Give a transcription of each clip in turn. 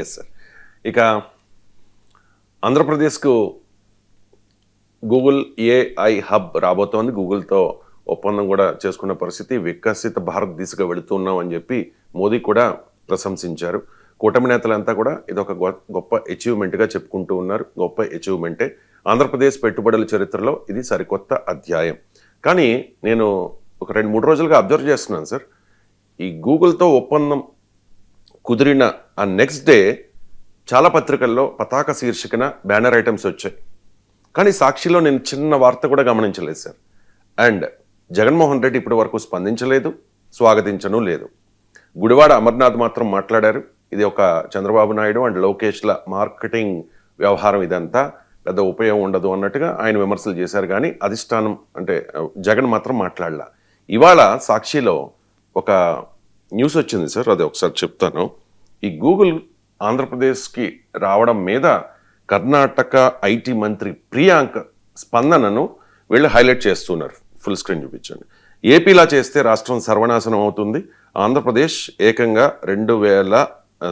Yes sir ఇక ఆంధ్రప్రదేశ్కు Google AI hub రాబోతోంది. గూగుల్తో ఒప్పందం కూడా చేసుకున్న పరిస్థితి వికసిత భారత్ దిశగా వెళుతున్నాం అని చెప్పి మోదీ కూడా ప్రశంసించారు. కూటమి నేతలంతా కూడా ఇదొక గొప్ప అచీవ్మెంట్గా చెప్పుకుంటూ ఉన్నారు. గొప్ప అచీవ్మెంటే ఆంధ్రప్రదేశ్ పెట్టుబడుల చరిత్రలో ఇది సరికొత్త అధ్యాయం. కానీ నేను ఒక రెండు మూడు రోజులుగా అబ్జర్వ్ చేస్తున్నాను సార్ ఈ గూగుల్తో ఒప్పందం కుదిరిన ఆ నెక్స్ట్ డే చాలా పత్రికల్లో పతాక శీర్షికన బ్యానర్ ఐటమ్స్ వచ్చాయి. కానీ సాక్షిలో నేను చిన్న వార్త కూడా గమనించలేదు సార్. అండ్ జగన్మోహన్ రెడ్డి ఇప్పటి వరకు స్పందించలేదు స్వాగతించను లేదు. గుడివాడ అమర్నాథ్ మాత్రం మాట్లాడారు. ఇది ఒక చంద్రబాబు నాయుడు అండ్ లోకేష్ల మార్కెటింగ్ వ్యవహారం ఇదంతా. పెద్ద ఉపయోగం ఉండదు అన్నట్టుగా ఆయన విమర్శలు చేశారు. కానీ అధిష్టానం అంటే జగన్ మాత్రం మాట్లాడలా. ఇవాళ సాక్షిలో ఒక న్యూస్ వచ్చింది సార్. అది ఒకసారి చెప్తాను. ఈ గూగుల్ ఆంధ్రప్రదేశ్కి రావడం మీద కర్ణాటక ఐటీ మంత్రి ప్రియాంక్ స్పందనను వీళ్ళు హైలైట్ చేస్తున్నారు. ఫుల్ స్క్రీన్ చూపించండి. ఏపీలా చేస్తే రాష్ట్రం సర్వనాశనం అవుతుంది. ఆంధ్రప్రదేశ్ ఏకంగా రెండు వేల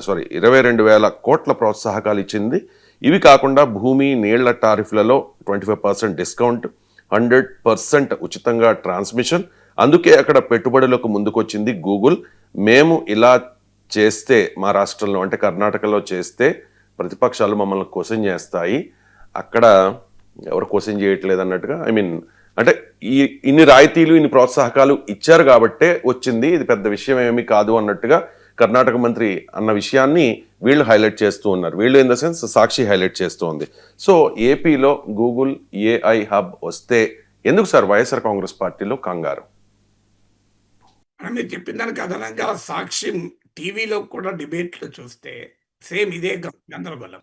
సారీ ఇరవై రెండు వేల కోట్ల ప్రోత్సాహకాలు ఇచ్చింది. ఇవి కాకుండా భూమి నీళ్ళ టారిఫ్లలో twenty five percent discount hundred percent ఉచితంగా ట్రాన్స్మిషన్. అందుకే అక్కడ పెట్టుబడులకు ముందుకొచ్చింది గూగుల్. మేము ఇలా చేస్తే మా రాష్ట్రంలో అంటే కర్ణాటకలో చేస్తే ప్రతిపక్షాలు మమ్మల్ని క్వశ్చన్ చేస్తాయి. అక్కడ ఎవరు క్వశ్చన్ చేయట్లేదు అన్నట్టుగా ఐ మీన్ అంటే ఈ ఇన్ని రాయితీలు ఇన్ని ప్రోత్సాహకాలు ఇచ్చారు కాబట్టే వచ్చింది. ఇది పెద్ద విషయం ఏమీ కాదు అన్నట్టుగా కర్ణాటక మంత్రి అన్న విషయాన్ని వీళ్ళు హైలైట్ చేస్తూ ఉన్నారు. వీళ్ళు in the sense Sakshi highlight చేస్తూ ఉంది. సో ఏపీలో గూగుల్ ఏఐ హబ్ వస్తే ఎందుకు సార్ వైఎస్ఆర్ కాంగ్రెస్ పార్టీలో కంగారు? అని మీరు చెప్పిన దానికి అదనంగా సాక్షి టీవీలో కూడా డిబేట్లు చూస్తే సేమ్ ఇదే గ- గందరగోళం.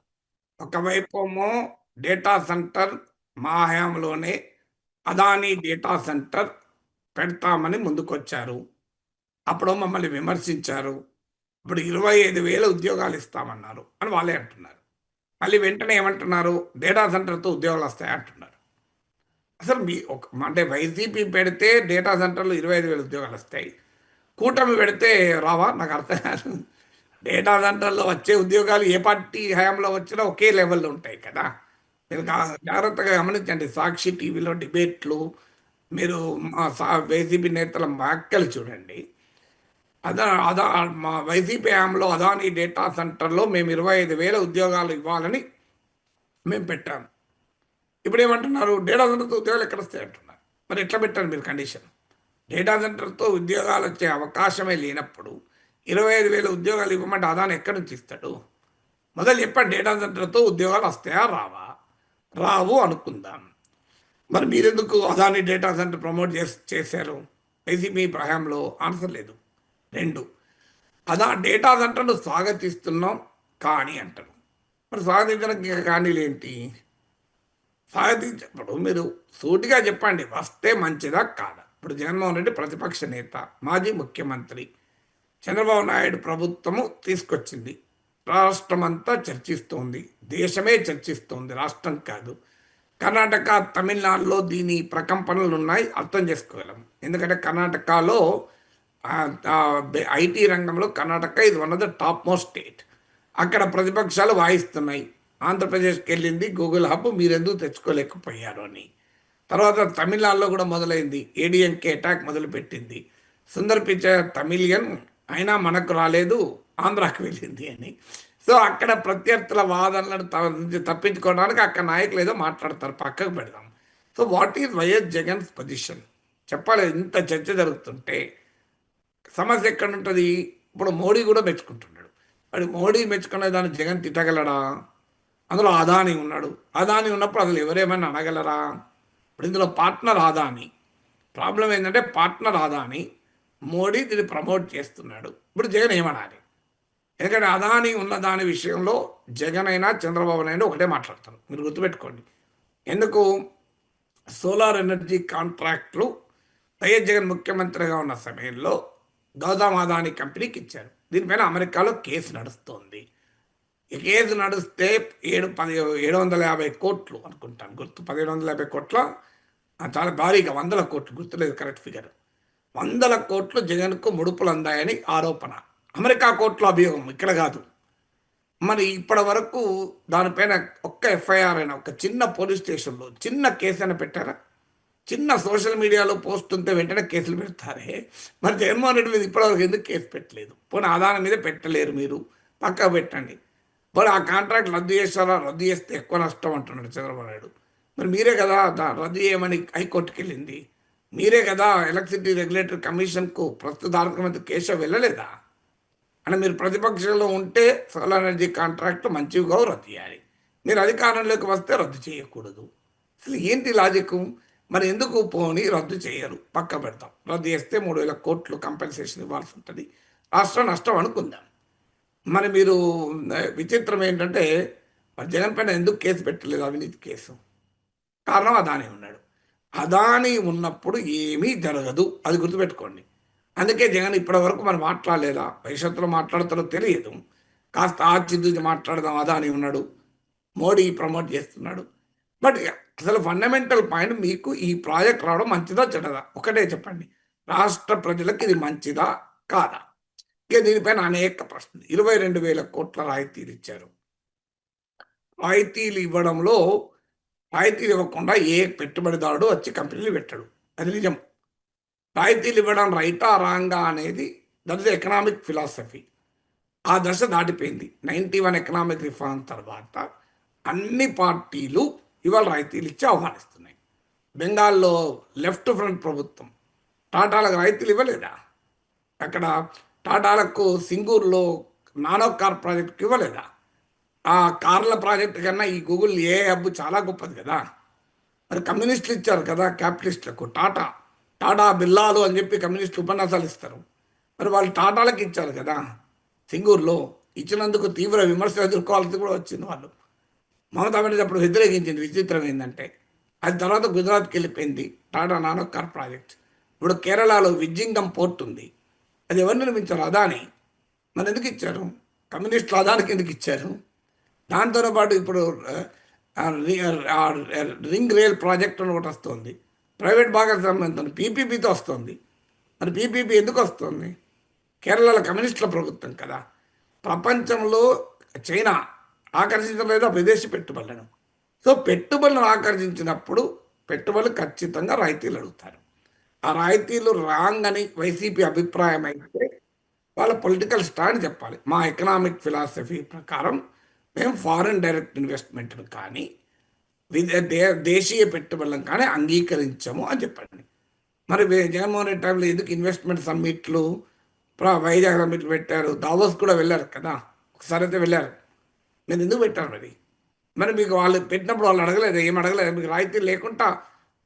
ఒకవైపు ఏమో డేటా సెంటర్ మా హయాంలోనే అదానీ డేటా సెంటర్ పెడతామని ముందుకొచ్చారు. అప్పుడు మమ్మల్ని విమర్శించారు. ఇప్పుడు ఇరవై ఐదు వేల ఉద్యోగాలు ఇస్తామన్నారు అని వాళ్ళే అంటున్నారు. మళ్ళీ వెంటనే ఏమంటున్నారు? డేటా సెంటర్తో ఉద్యోగాలు వస్తాయి అంటున్నారు. అసలు మీ ఒక అంటే వైసీపీ పెడితే డేటా సెంటర్లో ఇరవై ఐదు వేల ఉద్యోగాలు వస్తాయి. కూటమి పెడితే రావా? నాకు అర్థం కాదు. డేటా సెంటర్లో వచ్చే ఉద్యోగాలు ఏ పార్టీ హయాంలో వచ్చినా ఒకే లెవెల్లో ఉంటాయి కదా. మీరు జాగ్రత్తగా గమనించండి. సాక్షి టీవీలో డిబేట్లు మీరు మా సా వైసీపీ నేతల వ్యాఖ్యలు చూడండి. అదా అదా మా వైసీపీ హయాంలో అదాని డేటా సెంటర్లో మేము ఇరవై ఐదు వేల ఉద్యోగాలు ఇవ్వాలని మేము పెట్టాము. ఇప్పుడు ఏమంటున్నారు? డేటా సెంటర్తో ఉద్యోగాలు ఎక్కడ వస్తాయి అంటున్నారు మరి ఎట్లా పెట్టారు మీరు కండిషన్? డేటా సెంటర్తో ఉద్యోగాలు వచ్చే అవకాశమే లేనప్పుడు ఇరవై ఐదు వేల ఉద్యోగాలు ఇవ్వమంటే అదాన్ని ఎక్కడి నుంచి ఇస్తాడు? మొదలు చెప్పండి డేటా సెంటర్తో ఉద్యోగాలు వస్తాయా రావా? రావు అనుకుందాం. మరి మీరెందుకు అదాని డేటా సెంటర్ ప్రమోట్ చేసి చేశారు? వైసీపీ ప్రయాణంలో ఆన్సర్ లేదు. రెండు అదా డేటా సెంటర్ను స్వాగతిస్తున్నాం కానీ అంటారు. మరి స్వాగతించడానికి కానీలు ఏంటి? స్వాగతించప్పుడు మీరు సూటిగా చెప్పండి వస్తే మంచిదా కాదా? ఇప్పుడు జగన్మోహన్ రెడ్డి ప్రతిపక్ష నేత మాజీ ముఖ్యమంత్రి. చంద్రబాబు నాయుడు ప్రభుత్వము తీసుకొచ్చింది. రాష్ట్రం అంతా చర్చిస్తోంది. దేశమే చర్చిస్తోంది. రాష్ట్రం కాదు. కర్ణాటక తమిళనాడులో దీని ప్రకంపనలు ఉన్నాయి అర్థం చేసుకోగలం. ఎందుకంటే కర్ణాటకలో ఐటీ రంగంలో కర్ణాటక ఇది one of the topmost state అక్కడ ప్రతిపక్షాలు వాయిస్తున్నాయి. ఆంధ్రప్రదేశ్కి వెళ్ళింది గూగుల్ హబ్ మీరెందుకు తెచ్చుకోలేకపోయారు అని. తర్వాత తమిళనాడులో కూడా మొదలైంది. ఏడిఎంకే అటాక్ మొదలుపెట్టింది. సుందర్ పిచ్చయ్య తమిళియన్ అయినా మనకు రాలేదు ఆంధ్రాకి వెళ్ళింది అని. సో అక్కడ ప్రత్యర్థుల వాదనలను త- తప్పించుకోవడానికి అక్కడ నాయకులు ఏదో మాట్లాడతారు పక్కకు పెడదాం. So what is YS Jagan's position చెప్పాలి ఇంత చర్చ జరుగుతుంటే. సమస్య ఎక్కడ ఉంటుంది ఇప్పుడు మోడీ కూడా మెచ్చుకుంటున్నాడు. మరి మోడీ మెచ్చుకునే దాన్ని జగన్ తిట్టగలడా? అందులో అదాని ఉన్నాడు. అదాని ఉన్నప్పుడు అసలు ఎవరేమైనా అనగలరా? ఇప్పుడు ఇందులో పార్ట్నర్ అదాని ప్రాబ్లం ఏంటంటే పార్ట్నర్ అదాని మోడీ దీన్ని ప్రమోట్ చేస్తున్నాడు. ఇప్పుడు జగన్ ఏమనాలి? ఎందుకంటే అదాని ఉన్న దాని విషయంలో జగన్ అయినా చంద్రబాబు నాయుడు ఒకటే మాట్లాడతారు. మీరు గుర్తుపెట్టుకోండి. ఎందుకు? సోలార్ ఎనర్జీ కాంట్రాక్ట్లు వైఎస్ జగన్ ముఖ్యమంత్రిగా ఉన్న సమయంలో గౌతమ్ అదాని కంపెనీకి ఇచ్చారు. దీనిపైన అమెరికాలో కేసు నడుస్తోంది. కేసు నడిస్తే ఏడు పది ఏడు వందల యాభై కోట్లు అనుకుంటాను. గుర్తు పదిహేడు వందల యాభై కోట్ల? చాలా భారీగా వందల కోట్లు గుర్తులేదు కరెక్ట్ ఫిగర్. వందల కోట్లు జగన్కు ముడుపులు అందాయని ఆరోపణ. అమెరికా కోట్లు అభియోగం ఇక్కడ కాదు. మరి ఇప్పటి వరకు దానిపైన ఒక్క ఎఫ్ఐఆర్ అయినా ఒక చిన్న పోలీస్ స్టేషన్లో చిన్న కేసు అయినా పెట్టారా? చిన్న సోషల్ మీడియాలో పోస్ట్ ఉంటే వెంటనే కేసులు పెడతారే? మరి జగన్మోహన్ రెడ్డి మీద ఇప్పటివరకు ఎందుకు కేసు పెట్టలేదు? పోనీ ఆధారం మీద పెట్టలేరు మీరు. పక్క పెట్టండి. మరి ఆ కాంట్రాక్ట్ రద్దు చేస్తారా? రద్దు చేస్తే ఎక్కువ నష్టం అంటున్నాడు చంద్రబాబు నాయుడు. మరి మీరే కదా రద్దు చేయమని హైకోర్టుకి వెళ్ళింది. మీరే కదా ఎలక్ట్రిసిటీ రెగ్యులేటరీ కమిషన్కు ప్రస్తుత ఆర్థిక మంత్రి కేశవ్ వెళ్ళలేదా? అని మీరు ప్రతిపక్షంలో ఉంటే సోలార్ ఎనర్జీ కాంట్రాక్ట్ మంచివిగా రద్దు చేయాలి. మీరు అధికారంలోకి వస్తే రద్దు చేయకూడదు. అసలు ఏంటి లాజిక్? మరి ఎందుకు పోని రద్దు చేయరు? పక్క పెడతాం. రద్దు చేస్తే మూడు వేల కోట్లు కంపెన్సేషన్ ఇవ్వాల్సి ఉంటుంది. రాష్ట్రం నష్టం అనుకుందాం. మరి మీరు విచిత్రం ఏంటంటే మరి జగన్ పైన ఎందుకు కేసు పెట్టలేదు అవినీతి కేసు? కారణం అదాని ఉన్నాడు. అదాని ఉన్నప్పుడు ఏమీ జరగదు అది గుర్తుపెట్టుకోండి. అందుకే జగన్ ఇప్పటి వరకు మరి మాట్లాడలేదా? భవిష్యత్తులో మాట్లాడతారో తెలియదు. కాస్త ఆచితూచి మాట్లాడదాం అదాని ఉన్నాడు. మోడీ ప్రమోట్ చేస్తున్నాడు. బట్ అసలు ఫండమెంటల్ పాయింట్ మీకు ఈ ప్రాజెక్ట్ రావడం మంచిదా చెడదా ఒకటే చెప్పండి. రాష్ట్ర ప్రజలకు ఇది మంచిదా కాదా? ఇక దీనిపైన అనేక ప్రశ్నలు. ఇరవై రెండు వేల కోట్ల రాయితీలు ఇచ్చారు. రాయితీలు ఇవ్వడంలో రాయితీలు ఇవ్వకుండా ఏ పెట్టుబడిదారుడు వచ్చి కంపెనీలు పెట్టాడు. అది నిజం. రాయితీలు ఇవ్వడం రైటా రాంగా అనేది దట్ ఇస్ ఎకనామిక్ ఫిలాసఫీ. ఆ దశ దాటిపోయింది. నైంటీ వన్ ఎకనామిక్ రిఫార్మ్ తర్వాత అన్ని పార్టీలు ఇవాళ రాయితీలు ఇచ్చి ఆహ్వానిస్తున్నాయి. బెంగాల్లో లెఫ్ట్ ఫ్రంట్ ప్రభుత్వం. టాటాలకు రాయితీలు ఇవ్వలేదా? అక్కడ టాటాలకు సింగూరులో నానో కార్ ప్రాజెక్ట్కి ఇవ్వలేదా? ఆ కార్ల ప్రాజెక్ట్ కన్నా ఈ గూగుల్ ఏ హబ్ చాలా గొప్పది కదా. మరి కమ్యూనిస్టులు ఇచ్చారు కదా క్యాపిటలిస్టులకు టాటా టాటా బిల్లాలు అని చెప్పి కమ్యూనిస్టులు ఉపన్యాసాలు ఇస్తారు. మరి వాళ్ళు టాటాలకు ఇచ్చారు కదా సింగూరులో ఇచ్చినందుకు తీవ్ర విమర్శలు ఎదుర్కోవాల్సి కూడా వచ్చింది వాళ్ళు. మమతా బెనర్జీ అప్పుడు వ్యతిరేకించింది విచిత్రం ఏంటంటే అది తర్వాత గుజరాత్కి వెళ్ళిపోయింది టాటా నానో కార్ ప్రాజెక్ట్. ఇప్పుడు కేరళలో విజ్జింగం పోర్ట్ ఉంది. అది ఎవరు నిర్మించారు? అదాని. మరి ఎందుకు ఇచ్చారు? కమ్యూనిస్టులు అదానికి ఎందుకు ఇచ్చారు? దాంతో పాటు ఇప్పుడు రి- రింగ్ రైల్ ప్రాజెక్ట్ అని ఒకటి వస్తుంది. ప్రైవేట్ భాగస్వామ్యంతో పీపీపీతో వస్తుంది. మరి పీపీపీ ఎందుకు వస్తుంది? కేరళలో కమ్యూనిస్టుల ప్రభుత్వం కదా. ప్రపంచంలో చైనా ఆకర్షించలేదు విదేశీ పెట్టుబడులను. సో పెట్టుబడులను ఆకర్షించినప్పుడు పెట్టుబడులు ఖచ్చితంగా రాయితీలు అడుగుతారు. ఆ రాయితీలు రాంగ్ అని వైసీపీ అభిప్రాయం అయితే వాళ్ళ పొలిటికల్ స్టాండ్ చెప్పాలి. మా ఎకనామిక్ ఫిలాసఫీ ప్రకారం మేము ఫారిన్ డైరెక్ట్ ఇన్వెస్ట్మెంట్ను కానీ విదే దే దేశీయ పెట్టుబడులను కానీ అంగీకరించము అని చెప్పండి. మరి జగన్మోహన్ రెడ్డి టైంలో ఎందుకు ఇన్వెస్ట్మెంట్ సమ్మిట్లు వైజాగ్ సమ్మిట్లు పెట్టారు? దావోస్ కూడా వెళ్ళారు కదా? ఒకసారి అయితే వెళ్ళారు. నేను ఎందుకు పెట్టాను మరి? మరి మీకు వాళ్ళు పెట్టినప్పుడు వాళ్ళు అడగలేదు? ఏం అడగలేదు? మీకు రాయితీ లేకుండా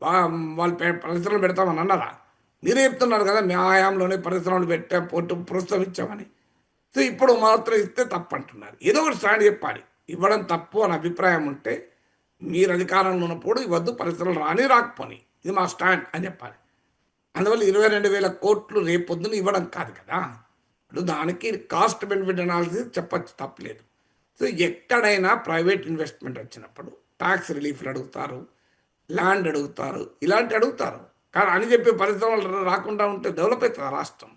వాళ్ళు పరిశ్రమలు పెడతామని అన్నారా? మీరే చెప్తున్నారు కదా మీ ఆయాంలోనే పరిశ్రమలు పెట్టా పోటు ప్రోత్సహించామని సో ఇప్పుడు మాత్రం ఇస్తే తప్పు అంటున్నారు ఏదో ఒకటి స్టాండ్ చెప్పాలి. ఇవ్వడం తప్పు అని అభిప్రాయం ఉంటే మీరు అధికారంలో ఉన్నప్పుడు ఇవ్వద్దు పరిశ్రమలు రాని రాకపోని. ఇది మా స్టాండ్ అని చెప్పాలి. అందువల్ల ఇరవై రెండు వేల కోట్లు రేపొద్దున ఇవ్వడం కాదు కదా. ఇప్పుడు దానికి కాస్ట్ బెనిఫిట్ అనాలిసిస్ చెప్పచ్చు తప్పలేదు. సో ఎక్కడైనా ప్రైవేట్ ఇన్వెస్ట్మెంట్ వచ్చినప్పుడు ట్యాక్స్ రిలీఫ్లు అడుగుతారు ల్యాండ్ అడుగుతారు. ఇలాంటి అడుగుతారు. కానీ అని చెప్పి పరిశ్రమలు రాకుండా ఉంటే డెవలప్ అవుతుందా రాష్ట్రం?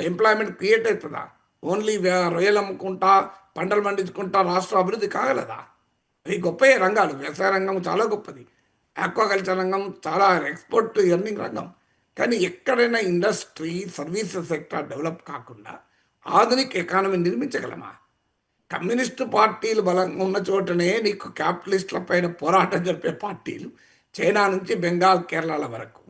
ఎంప్లాయ్మెంట్ క్రియేట్ అవుతుందా? ఓన్లీ రొయ్యలు అమ్ముకుంటా పంటలు పండించుకుంటా రాష్ట్రం అభివృద్ధి కాగలదా? అవి గొప్ప రంగాలు? వ్యవసాయ రంగం చాలా గొప్పది. ఆక్వాకల్చర్ రంగం చాలా ఎక్స్పోర్ట్ ఎర్నింగ్ రంగం. కానీ ఎక్కడైనా ఇండస్ట్రీ సర్వీసెస్ సెక్టర్ డెవలప్ కాకుండా ఆధునిక ఎకానమీ నిర్మించగలమా? కమ్యూనిస్టు పార్టీలు బలంగా ఉన్న చోటనే నీకు క్యాపిటలిస్టుల పైన పోరాటం జరిపే పార్టీలు చైనా నుంచి బెంగాల్ కేరళల వరకు.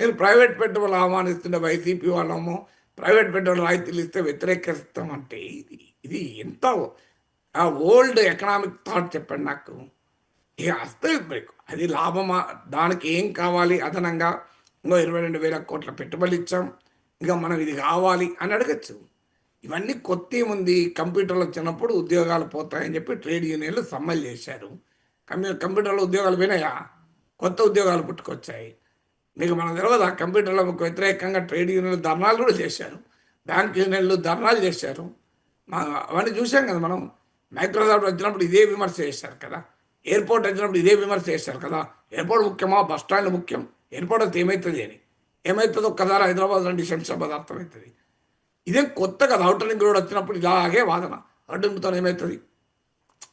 నేను ప్రైవేట్ పెట్టుబడులు ఆహ్వానిస్తున్న వైసీపీ వాళ్ళము ప్రైవేట్ పెట్టుబడులు రాయితీలు ఇస్తే వ్యతిరేకిస్తామంటే ఇది ఇది ఎంత ఆ ఓల్డ్ ఎకనామిక్ థాట్ చెప్పండి నాకు. ఇక వస్తే అది లాభమా? దానికి ఏం కావాలి? అదనంగా ఇంకో ఇరవై రెండు వేల కోట్ల పెట్టుబడులు ఇచ్చాం. ఇంకా మనం ఇది కావాలి అని అడగచ్చు. ఇవన్నీ కొత్త ఏముంది? కంప్యూటర్లు వచ్చినప్పుడు ఉద్యోగాలు పోతాయని చెప్పి ట్రేడ్ యూనియన్లు సమ్మలు చేశారు. కంప్యూ కంప్యూటర్లో ఉద్యోగాలు పోయినాయా? కొత్త ఉద్యోగాలు పుట్టుకొచ్చాయి. మీకు మన తెలియదు ఆ కంప్యూటర్లకు వ్యతిరేకంగా ట్రేడ్ యూనియన్లు ధర్నాలు కూడా చేశారు. బ్యాంక్ యూనియన్లు ధర్నాలు చేశారు. మా అవన్నీ చూసాం కదా మనం. మైక్రోసాఫ్ట్ వచ్చినప్పుడు ఇదే విమర్శ చేశారు కదా. ఎయిర్పోర్ట్ వచ్చినప్పుడు ఇదే విమర్శ చేశారు కదా. ఎయిర్పోర్ట్ ముఖ్యమా? బస్ స్టాండ్ ముఖ్యం. ఎయిర్పోర్ట్ అయితే ఏమవుతుంది అని. ఏమవుతుందో ఒక్కసారి హైదరాబాద్ రండి శంషాబాద్ అర్థమవుతుంది ఇదేం కొత్త కదా అవుటర్ రింగ్ రోడ్ వచ్చినప్పుడు ఇలాగే వాదన. అడ్డుతో ఏమవుతుంది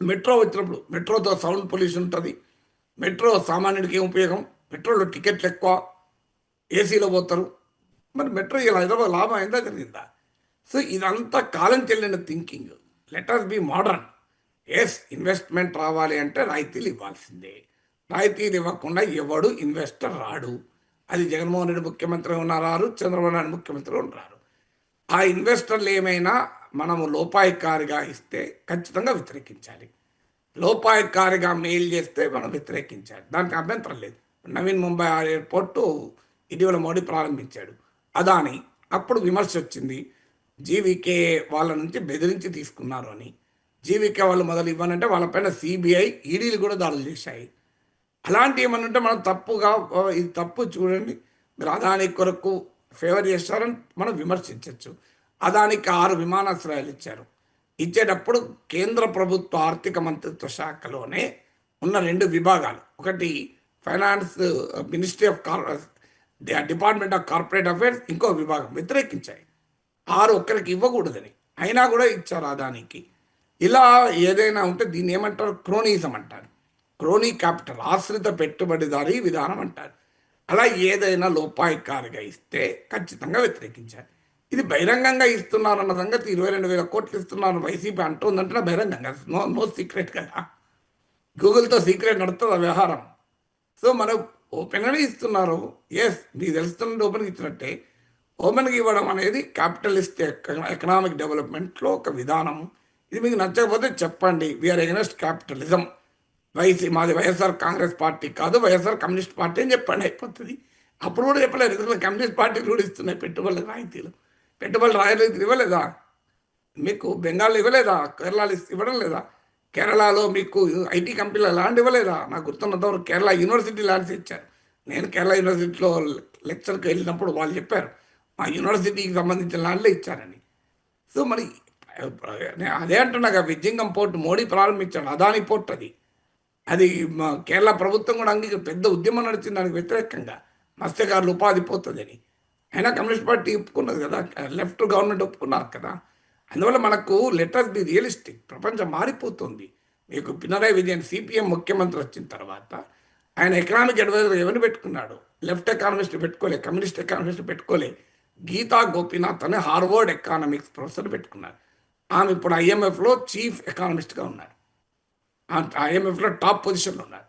మెట్రో వచ్చినప్పుడు మెట్రోతో సౌండ్ పొల్యూషన్ ఉంటుంది. మెట్రో సామాన్యుడికి ఏం ఉపయోగం? మెట్రోలో టికెట్లు ఎక్కువ. ఏసీలో పోతారు. మరి మెట్రో ఇలా హైదరాబాద్ లాభం అయిందా జరిగిందా? సో ఇదంతా కాలం చెల్లిన thinking let us be modern as investment రావాలి అంటే రాయితీలు ఇవ్వాల్సిందే. రాయితీలు ఇవ్వకుండా ఎవడు ఇన్వెస్టర్ రాడు. అది జగన్మోహన్ రెడ్డి ముఖ్యమంత్రి ఉన్నారు చంద్రబాబు నాయుడు ముఖ్యమంత్రి ఉన్నారు. ఆ ఇన్వెస్టర్లు ఏమైనా మనము లోపాయికారిగా ఇస్తే ఖచ్చితంగా వ్యతిరేకించాలి. లోపాయికారిగా మెయిల్ చేస్తే మనం వ్యతిరేకించాలి. దానికి అభ్యంతరం లేదు. నవీన్ ముంబై ఎయిర్పోర్టు ఇటీవల మోడీ ప్రారంభించాడు. అదాని అప్పుడు విమర్శ వచ్చింది జీవికే వాళ్ళ నుంచి బెదిరించి తీసుకున్నారు అని. జీవికే వాళ్ళు మొదలు ఇవ్వనంటే వాళ్ళపైన సిబిఐ ఈడీలు కూడా దాడులు చేశాయి. అలాంటి ఏమన్నా ఉంటే మనం తప్పుగా ఇది తప్పు చూడండి. మీరు అదాని కొరకు ఫేవర్ చేస్తారని మనం విమర్శించవచ్చు అదానికి ఆరు విమానాశ్రయాలు ఇచ్చారు. ఇచ్చేటప్పుడు కేంద్ర ప్రభుత్వ ఆర్థిక మంత్రిత్వ శాఖలోనే ఉన్న రెండు విభాగాలు. ఒకటి ఫైనాన్స్ మినిస్ట్రీ ఆఫ్ కార్ డిపార్ట్మెంట్ ఆఫ్ కార్పొరేట్ అఫైర్స్ ఇంకో విభాగం వ్యతిరేకించాయి. ఆరు ఒక్కరికి ఇవ్వకూడదని. అయినా కూడా ఇచ్చారు అదానికి ఇలా ఏదైనా ఉంటే దీన్ని ఏమంటారు? క్రోనిజం అంటారు. క్రోనీ క్యాపిటల్ ఆశ్రిత పెట్టుబడిదారీ విధానం అంటారు. అలా ఏదైనా లోపాయికారిగా ఇస్తే ఖచ్చితంగా వ్యతిరేకించాలి. ఇది బహిరంగంగా ఇస్తున్నారన్న సంగతి ఇరవై రెండు వేల కోట్లు ఇస్తున్నారు వైసీపీ అంటుందంటే బహిరంగంగా. నో నో సీక్రెట్ కదా. గూగుల్తో సీక్రెట్ నడుస్తుంది ఆ వ్యవహారం? సో మనం ఓపెన్గానే ఇస్తున్నారు. ఎస్ మీకు తెలుస్తున్నట్టు ఓపెన్గా ఇచ్చినట్టే ఓపెన్గా ఇవ్వడం అనేది క్యాపిటలిస్ట్ ఎకనామిక్ డెవలప్మెంట్లో ఒక విధానం ఇది మీకు నచ్చకపోతే చెప్పండి. వీఆర్ ఎగనెస్ట్ క్యాపిటలిజం వైసీ మాది వైఎస్ఆర్ కాంగ్రెస్ పార్టీ కాదు వైఎస్ఆర్ కమ్యూనిస్ట్ పార్టీ అని చెప్పండి అయిపోతుంది. అప్పుడు కూడా చెప్పలేదు ఎందుకంటే కమ్యూనిస్ట్ పార్టీలు కూడా ఇస్తున్నాయి పెట్టుబడులు రాయితీలు. పెట్టుబడులు రాయితీలు ఇవ్వలేదా? మీకు బెంగాల్ ఇవ్వలేదా? కేరళలో ఇవ్వడం లేదా? కేరళలో మీకు ఐటీ కంపెనీలు ల్యాండ్ ఇవ్వలేదా? నాకు గుర్తున్నంతవరకు కేరళ యూనివర్సిటీ ల్యాండ్స్ ఇచ్చారు. నేను కేరళ యూనివర్సిటీలో లెక్చర్కి వెళ్ళినప్పుడు వాళ్ళు చెప్పారు మా యూనివర్సిటీకి సంబంధించిన ల్యాండ్లే ఇచ్చారని. సో మరి అదే అంటున్నా కదా విజయంగం పోర్ట్ మోడీ ప్రారంభించాడు అదాని పోర్ట్ అది. అది మా కేరళ ప్రభుత్వం కూడా అంగీకరి పెద్ద ఉద్యమం నడిచింది. దానికి వ్యతిరేకంగా మత్స్యకారులు ఉపాధి పోతుందని. అయినా కమ్యూనిస్ట్ పార్టీ ఒప్పుకున్నది కదా లెఫ్ట్ గవర్నమెంట్ ఒప్పుకున్నారు కదా. అందువల్ల మనకు లెటర్స్ బి రియలిస్టిక్. ప్రపంచం మారిపోతుంది. మీకు పినరాయి విజయన్ సిపిఎం ముఖ్యమంత్రి వచ్చిన తర్వాత ఆయన ఎకనామిక్ అడ్వైజర్ ఎవరిని పెట్టుకున్నాడు? లెఫ్ట్ ఎకానమిస్ట్ పెట్టుకోలే కమ్యూనిస్ట్ ఎకానమిస్ట్ పెట్టుకోలే. గీతా గోపీనాథ్ అనే హార్వర్డ్ ఎకానమిక్స్ ప్రొఫెసర్ పెట్టుకున్నారు. ఆమె ఇప్పుడు ఐఎంఎఫ్లో చీఫ్ ఎకానమిస్ట్గా ఉన్నారు. ఐఎంఎఫ్లో టాప్ పొజిషన్లో ఉన్నారు.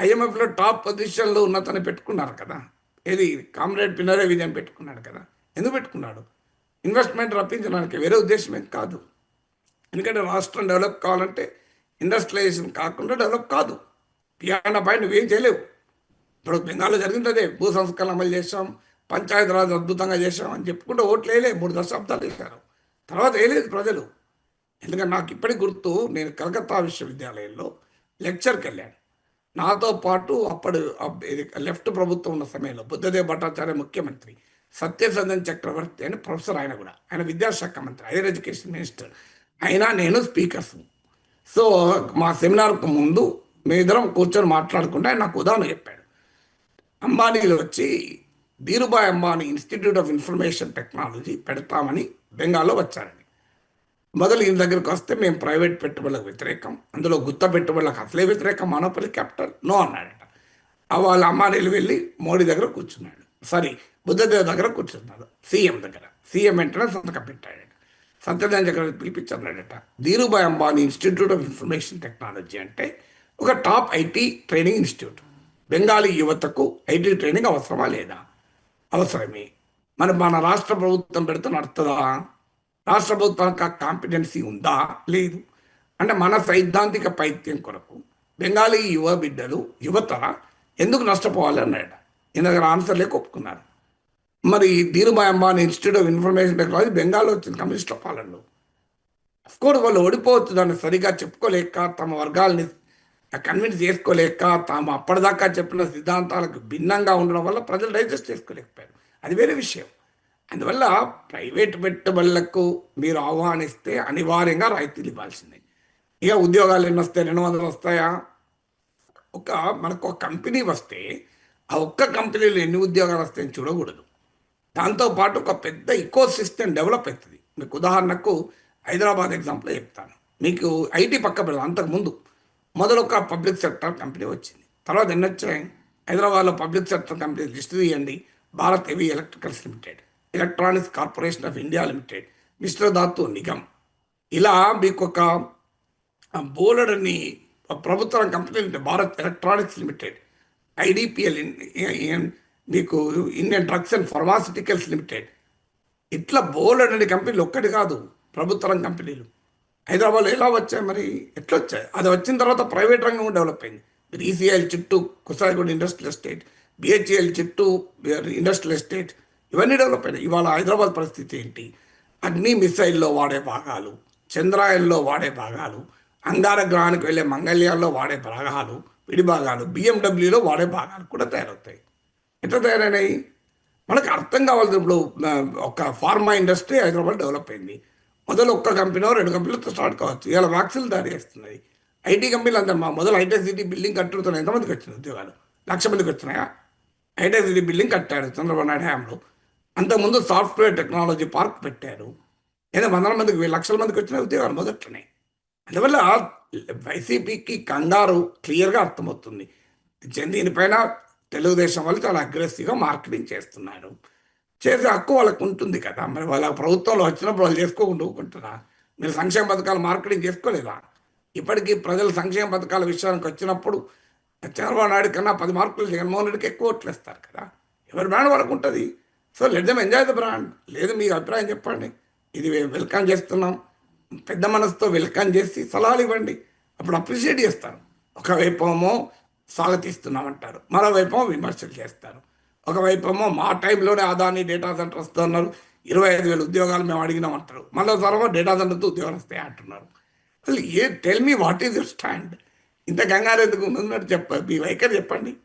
ఐఎంఎఫ్లో టాప్ పొజిషన్లో ఉన్నతని పెట్టుకున్నారు కదా. ఏది కామ్రేడ్ పినరే విజయం పెట్టుకున్నాడు కదా. ఎందుకు పెట్టుకున్నాడు? ఇన్వెస్ట్మెంట్ రప్పించడానికి వేరే ఉద్దేశం ఏం కాదు. ఎందుకంటే రాష్ట్రం డెవలప్ కావాలంటే ఇండస్ట్రియలైజేషన్ కాకుండా డెవలప్ కాదు. బియాండ్ పాయింట్ నువ్వేం చేయలేవు. ఇప్పుడు బెంగాల్లో జరిగింది అదే. భూ సంస్కరణ అమలు చేసాం పంచాయతీరాజ్ అద్భుతంగా చేసాం అని చెప్పుకుంటే ఓట్లు వేయలేదు మూడు దశాబ్దాలు వేశారు. తర్వాత వేయలేదు ప్రజలు. ఎందుకంటే నాకు ఇప్పటికి గుర్తు నేను కలకత్తా విశ్వవిద్యాలయంలో లెక్చర్కి వెళ్ళాను నాతో పాటు అప్పుడు ఇది లెఫ్ట్ ప్రభుత్వం ఉన్న సమయంలో బుద్ధదేవ్ భట్టాచార్య ముఖ్యమంత్రి సత్యసందన్ చక్రవర్తి అని ప్రొఫెసర్ ఆయన కూడా. ఆయన విద్యాశాఖ మంత్రి హైయర్ ఎడ్యుకేషన్ మినిస్టర్. అయినా నేను స్పీకర్స్ సో మా సెమినార్కు ముందు మీ ఇద్దరం కూర్చొని మాట్లాడుకుంటే ఆయన నాకు ఉదాహరణ చెప్పాడు. అంబానీలు వచ్చి Dhirubhai Ambani institute of information technology పెడతామని బెంగాల్లో వచ్చారండి మొదలు ఈయన దగ్గరికి వస్తే మేము ప్రైవేట్ పెట్టుబడులకు వ్యతిరేకం అందులో గుత్త పెట్టుబడులకు అసలే వ్యతిరేకం మనపల్లి క్యాపిటల్. నో అన్నాడట. వాళ్ళ అమ్మాయిలు వెళ్ళి మోడీ దగ్గర కూర్చున్నాడు. సారీ బుద్ధదేవ్ దగ్గర కూర్చున్నాడు సీఎం దగ్గర. సీఎం వెంటనే సంతకం పెట్టాడట. సత్యనారాయణ చక్రవర్తి పిలిపించన్నాడట. Dhirubhai Ambani institute of information technology అంటే ఒక top IT training institute. Bengali యువతకు ఐటీ ట్రైనింగ్ అవసరమా లేదా? అవసరమే. మరి మన రాష్ట్ర ప్రభుత్వం పెడితే నడుతుందా రాష్ట్ర ప్రభుత్వానికి ఆ కాంపిటెన్సీ ఉందా? లేదు. అంటే మన సైద్ధాంతిక పైత్యం కొరకు బెంగాలీ యువ బిడ్డలు యువత ఎందుకు నష్టపోవాలి అన్నాడు ఈయన దగ్గర ఆన్సర్ లేక ఒప్పుకున్నారు మరి Dhirubhai Ambani institute of information technology బెంగాల్లో వచ్చింది కమ్యూనిస్ట్ పాలనలో. అఫ్కోర్స్ వాళ్ళు ఓడిపోవచ్చు దాన్ని సరిగా చెప్పుకోలేక తమ వర్గాల్ని కన్విన్స్ చేసుకోలేక తాము అప్పటిదాకా చెప్పిన సిద్ధాంతాలకు భిన్నంగా ఉండడం వల్ల ప్రజలు డైజెస్ట్ చేసుకోలేకపోయారు. అది వేరే విషయం. అందువల్ల ప్రైవేట్ పెట్టుబడులకు మీరు ఆహ్వానిస్తే అనివార్యంగా రాయితీలు ఇవ్వాల్సిందే. ఇక ఉద్యోగాలు ఎన్ని వస్తాయి? రెండు వందలు వస్తాయా? ఒక మనకు ఒక కంపెనీ వస్తే ఆ ఒక్క కంపెనీలో ఎన్ని ఉద్యోగాలు వస్తాయని చూడకూడదు. దాంతోపాటు ఒక పెద్ద ఇకో సిస్టమ్ డెవలప్ అవుతుంది. మీకు ఉదాహరణకు హైదరాబాద్ ఎగ్జాంపుల్ చెప్తాను. మీకు ఐటీ పక్క పెడదు. అంతకుముందు మొదలు ఒక పబ్లిక్ సెక్టర్ కంపెనీ వచ్చింది. తర్వాత ఎన్నొచ్చాయి? హైదరాబాద్లో పబ్లిక్ సెక్టర్ కంపెనీ లిస్ట్ తీయండి. Bharat heavy electricals limited. Electronics corporation of India limited Mishra Dhatu Nigam. ఇలా మీకు ఒక బోలెడని ప్రభుత్వ కంపెనీలు భారత్ ఎలక్ట్రానిక్స్ లిమిటెడ్ ఐడిపిఎల్ మీకు Indian drugs and pharmaceuticals limited. ఇట్లా బోలెడని కంపెనీలు ఒక్కటి కాదు ప్రభుత్వ కంపెనీలు. హైదరాబాద్లో ఎలా వచ్చాయి మరి? ఎట్లా వచ్చాయి? అది వచ్చిన తర్వాత ప్రైవేట్ రంగం డెవలప్ అయింది. మీరు ఈసీఐఎల్ చుట్టూ కుసాయిగూడ ఇండస్ట్రియల్ ఎస్టేట్ బిహెచ్ఎల్ చుట్టూ ఇండస్ట్రియల్ ఎస్టేట్ ఇవన్నీ డెవలప్ అయినాయి. ఇవాళ హైదరాబాద్ పరిస్థితి ఏంటి? అగ్ని మిసైల్లో వాడే భాగాలు చంద్రాయన్లో వాడే భాగాలు అంగార గ్రహానికి వెళ్ళే మంగళ్యాల్లో వాడే భాగాలు విడి భాగాలు బిఎండబ్ల్యూలో వాడే భాగాలు కూడా తయారవుతాయి. ఎట్లా తయారైనాయి? మనకు అర్థం కావాల్సిన ఇప్పుడు ఒక ఫార్మా ఇండస్ట్రీ హైదరాబాద్ డెవలప్ అయింది. మొదలు ఒక్క కంపెనీ రెండు కంపెనీలతో స్టార్ట్ కావచ్చు. ఇలా వ్యాక్సిన్లు తయారు చేస్తున్నాయి. ఐటీ కంపెనీలు అంతా మా మొదలు ఐటీ సిటీ బిల్డింగ్ కట్టుతున్న ఎంతమందికి వచ్చినాయి ఉద్యోగాలు? లక్ష మందికి వచ్చినాయా? ఐటీ సిటీ బిల్డింగ్ కట్టారు చంద్రబాబు నాయుడు హయాంలో. అంతకుముందు సాఫ్ట్వేర్ టెక్నాలజీ పార్క్ పెట్టారు. లేదా వందల మందికి వెయ్యి లక్షల మందికి వచ్చిన ఉద్యోగాలు మొదట్లోనే. అందువల్ల వైసీపీకి కంగారు క్లియర్గా అర్థమవుతుంది. జన్ దీనిపైన తెలుగుదేశం వాళ్ళు చాలా అగ్రెసివ్గా మార్కెటింగ్ చేస్తున్నారు. చేసే హక్కు వాళ్ళకు ఉంటుంది కదా. మరి వాళ్ళ ప్రభుత్వంలో వచ్చినప్పుడు వాళ్ళు చేసుకోకుండా ఊకుంటారా మీరు సంక్షేమ పథకాలు మార్కెటింగ్ చేసుకోలేదా? ఇప్పటికీ ప్రజలు సంక్షేమ పథకాల విషయానికి వచ్చినప్పుడు చంద్రబాబు నాయుడు కన్నా పది మార్కులు జగన్మోహన్ రెడ్డికి ఎక్కువ ఓట్లు వేస్తారు కదా. ఎవరి బ్రాండ్ వాళ్ళకు ఉంటుంది? So let them enjoy the brand. లేదు మీ అభిప్రాయం చెప్పండి. ఇది వెల్కమ్ చేస్తున్నాం. పెద్ద మనసుతో వెల్కమ్ చేసి సలహాలు ఇవ్వండి. అప్పుడు అప్రిషియేట్ చేస్తారు. ఒకవైపు ఏమో స్వాగతిస్తున్నామంటారు. మరోవైపు విమర్శలు చేస్తారు. ఒకవైపు ఏమో మా టైంలోనే అదాని డేటా సెంటర్ వస్తున్నారు. ఇరవై ఐదు వేల ఉద్యోగాలు మేము అడిగినామంటారు. మళ్ళీ తర్వాత డేటా సెంటర్తో ఉద్యోగాలు వస్తాయి అంటున్నారు. అసలు ఏ tell me what is your stand? ఇంత కంగారు ఎందుకు ఉన్నట్టు చెప్ప మీ వైఖరి చెప్పండి.